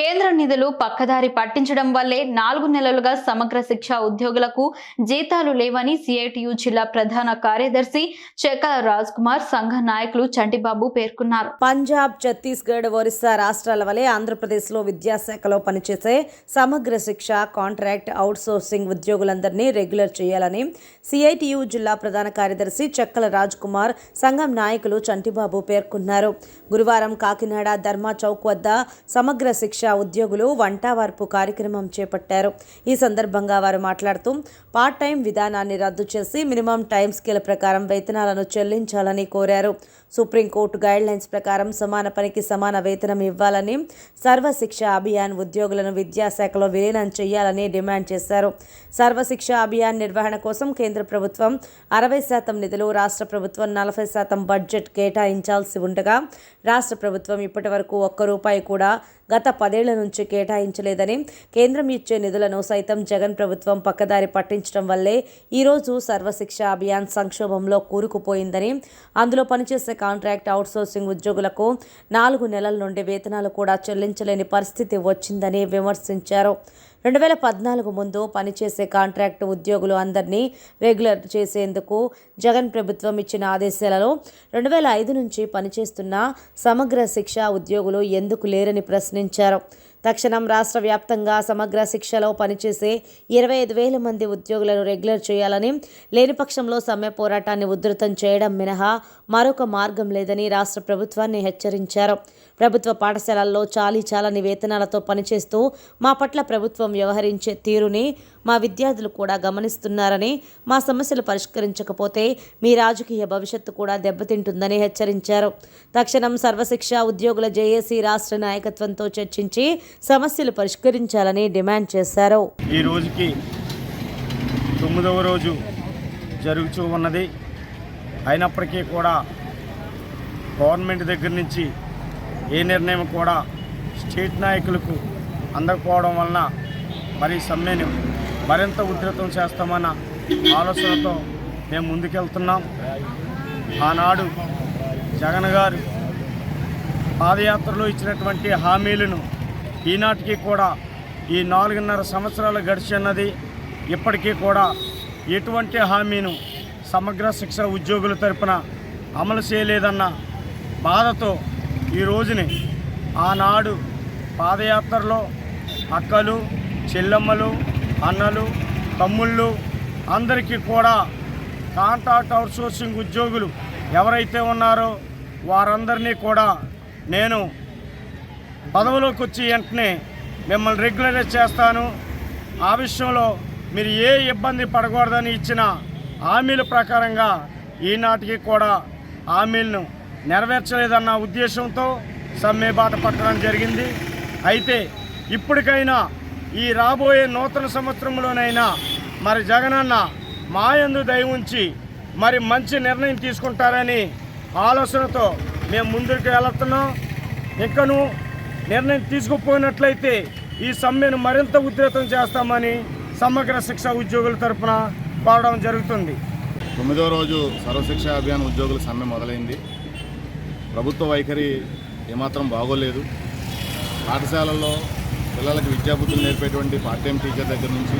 కేంద్ర నిధులు పక్కదారి పట్టించడం వల్లే నాలుగు నెలలుగా సమగ్ర శిక్ష ఉద్యోగులకు జీతాలు లేవని సిఐటియు జిల్లా ప్రధాన కార్యదర్శి చెక్కల రాజ్ కుమార్ సంఘ నాయకులు చంటిబాబు పేర్కొన్నారు. పంజాబ్ ఛత్తీస్గఢ్ ఒరిస్సా రాష్ట్రాల వలె ఆంధ్రప్రదేశ్లో విద్యాశాఖలో పనిచేసే సమగ్ర శిక్ష కాంట్రాక్ట్ అవుట్సోర్సింగ్ ఉద్యోగులందరినీ రెగ్యులర్ చేయాలని సిఐటియు జిల్లా ప్రధాన కార్యదర్శి చెక్కల రాజ్ కుమార్ సంఘం నాయకులు చంటిబాబు పేర్కొన్నారు. గురువారం కాకినాడ ధర్మా చౌక్ వద్ద సమగ్ర శిక్ష ఉద్యోగులు వంట వార్పు కార్యక్రమం చేపట్టారు. ఈ సందర్భంగా వారు మాట్లాడుతూ పార్ట్ టైం విధానాన్ని రద్దు చేసి మినిమం టైం స్కేల్ ప్రకారం వేతనాలను చెల్లించాలని కోరారు. సుప్రీంకోర్టు గైడ్ లైన్స్ ప్రకారం సమాన పనికి సమాన వేతనం ఇవ్వాలని సర్వశిక్ష అభియాన్ ఉద్యోగులను విద్యాశాఖలో విలీనం చేయాలని డిమాండ్ చేశారు. సర్వశిక్ష అభియాన్ నిర్వహణ కోసం కేంద్ర ప్రభుత్వం అరవై శాతం నిధులు రాష్ట్ర ప్రభుత్వం నలభై శాతం బడ్జెట్ కేటాయించాల్సి ఉండగా రాష్ట్ర ప్రభుత్వం ఇప్పటి వరకు ఒక్క రూపాయి కూడా గత పదేళ్ళ నుంచి కేటాయించలేదని కేంద్రం ఇచ్చే నిధులను సైతం జగన్ ప్రభుత్వం పక్కదారి పట్టించడం వల్లే ఈరోజు సర్వశిక్ష అభియాన్ సంక్షోభంలో కూరుకుపోయిందని అందులో పనిచేసే కాంట్రాక్ట్ అవుట్సోర్సింగ్ ఉద్యోగులకు నాలుగు నెలల నుండి వేతనాలు కూడా చెల్లించలేని పరిస్థితి వచ్చిందని విమర్శించారు. రెండు వేల పద్నాలుగు ముందు పనిచేసే కాంట్రాక్ట్ ఉద్యోగులు అందరినీ రెగ్యులర్ చేసేందుకు జగన్ ప్రభుత్వం ఇచ్చిన ఆదేశాలలో రెండు వేల ఐదు నుంచి పనిచేస్తున్న సమగ్ర శిక్ష ఉద్యోగులు ఎందుకు లేరని ప్రశ్నించారు. తక్షణం రాష్ట్ర వ్యాప్తంగా సమగ్ర శిక్షలో పనిచేసే ఇరవై ఐదు వేల మంది ఉద్యోగులను రెగ్యులర్ చేయాలని లేని పక్షంలో సమ్మె పోరాటాన్ని ఉధృతం చేయడం మినహా మరొక మార్గం లేదని రాష్ట్ర ప్రభుత్వాన్ని హెచ్చరించారు. ప్రభుత్వ పాఠశాలల్లో చాలీ చాలని వేతనాలతో పనిచేస్తూ మా పట్ల ప్రభుత్వం వ్యవహరించే తీరుని మా విద్యార్థులు కూడా గమనిస్తున్నారని మా సమస్యలు పరిష్కరించకపోతే మీ రాజకీయ భవిష్యత్తు కూడా దెబ్బతింటుందని హెచ్చరించారు. తక్షణం సర్వశిక్ష ఉద్యోగుల జేఏసీ రాష్ట్ర నాయకత్వంతో చర్చించి సమస్యలు పరిష్కరించాలని డిమాండ్ చేశారు. ఈ రోజుకి తొమ్మిదవ రోజు జరుగుతూ ఉన్నది. అయినప్పటికీ కూడా గవర్నమెంట్ దగ్గర నుంచి ఏ నిర్ణయం కూడా స్టేట్ నాయకులకు అందకపోవడం వలన మరి సమ్మెను మరింత ఉధృతం చేస్తామన్న ఆలోచనతో మేము ముందుకెళ్తున్నాం. ఆనాడు జగన్ గారు పాదయాత్రలో ఇచ్చినటువంటి హామీలను ఈనాటికి కూడా ఈ నాలుగున్నర సంవత్సరాలు గడిచిన్నది ఇప్పటికీ కూడా ఎటువంటి హామీను సమగ్ర శిక్షణ ఉద్యోగుల తరపున అమలు చేయలేదన్న బాధతో ఈ రోజుని ఆనాడు పాదయాత్రలో అక్కలు చెల్లెమ్మలు అన్నలు తమ్ముళ్ళు అందరికీ కూడా కాంట్రాక్ట్ అవుట్సోర్సింగ్ ఉద్యోగులు ఎవరైతే ఉన్నారో వారందరినీ కూడా నేను పదవిలోకి వచ్చి వెంటనే మిమ్మల్ని రెగ్యులరైజ్ చేస్తాను. ఆ విషయంలో మీరు ఏ ఇబ్బంది పడకూడదని ఇచ్చిన హామీల ప్రకారంగా ఈనాటికి కూడా హామీలను నెరవేర్చలేదన్న ఉద్దేశంతో సమ్మె బాట పట్టడం జరిగింది. అయితే ఇప్పటికైనా ఈ రాబోయే నూతన సంవత్సరంలోనైనా మరి జగనన్న మాయందు దయ ఉంచి మరి మంచి నిర్ణయం తీసుకుంటారని ఆలోచనతో మేము ముందుకు వెళుతున్నాం. ఇంకను నిర్ణయం తీసుకుపోయినట్లయితే ఈ సమ్మెను మరింత ఉధృతం చేస్తామని సమగ్ర శిక్ష ఉద్యోగుల తరపున కోరడం జరుగుతుంది. తొమ్మిదో రోజు సర్వశిక్ష అభియాన్ ఉద్యోగుల సమ్మె మొదలైంది. ప్రభుత్వ వైఖరి ఏమాత్రం బాగోలేదు. పాఠశాలల్లో పిల్లలకు విద్యాబుద్ధులు నేర్పేటువంటి పార్ట్ టైం టీచర్ దగ్గర నుంచి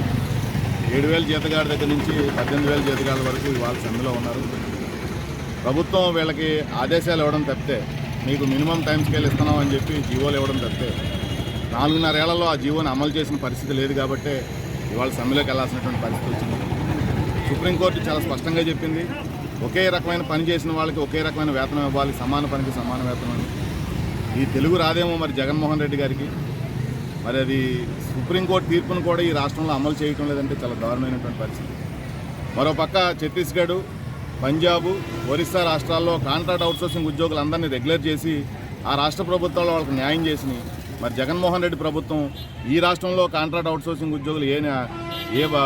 ఏడు వేల జీతగాడి దగ్గర నుంచి పద్దెనిమిది వేల జీతగాళ్ళ వరకు ఇవాళ సమ్మెలో ఉన్నారు. ప్రభుత్వం వీళ్ళకి ఆదేశాలు ఇవ్వడం తప్పితే మీకు మినిమం టైం స్కేల్ ఇస్తున్నాం అని చెప్పి జీవోలు ఇవ్వడం తప్పితే నాలుగున్నరేళ్ళలో ఆ జీవోని అమలు చేసిన పరిస్థితి లేదు కాబట్టే ఇవాళ సమ్మెలోకి వెళ్ళాల్సినటువంటి పరిస్థితి వచ్చింది. సుప్రీంకోర్టు చాలా స్పష్టంగా చెప్పింది ఒకే రకమైన పని చేసిన వాళ్ళకి ఒకే రకమైన వేతనం ఇవ్వాలి సమాన పనికి సమాన వేతనం అని. ఈ తెలుగు రాదేమో మరి జగన్మోహన్ రెడ్డి గారికి. మరి అది సుప్రీంకోర్టు తీర్పును కూడా ఈ రాష్ట్రంలో అమలు చేయటం లేదంటే చాలా దారుణమైనటువంటి పరిస్థితి. మరోపక్క ఛత్తీస్గఢ్ పంజాబ్ ఒరిస్సా రాష్ట్రాల్లో కాంట్రాక్ట్ అవుట్సోర్సింగ్ ఉద్యోగులందరినీ రెగ్యులర్ చేసి ఆ రాష్ట్ర ప్రభుత్వాలు వాళ్ళకి న్యాయం చేసి మరి జగన్మోహన్ రెడ్డి ప్రభుత్వం ఈ రాష్ట్రంలో కాంట్రాక్ట్ అవుట్సోర్సింగ్ ఉద్యోగులు ఏ ఏ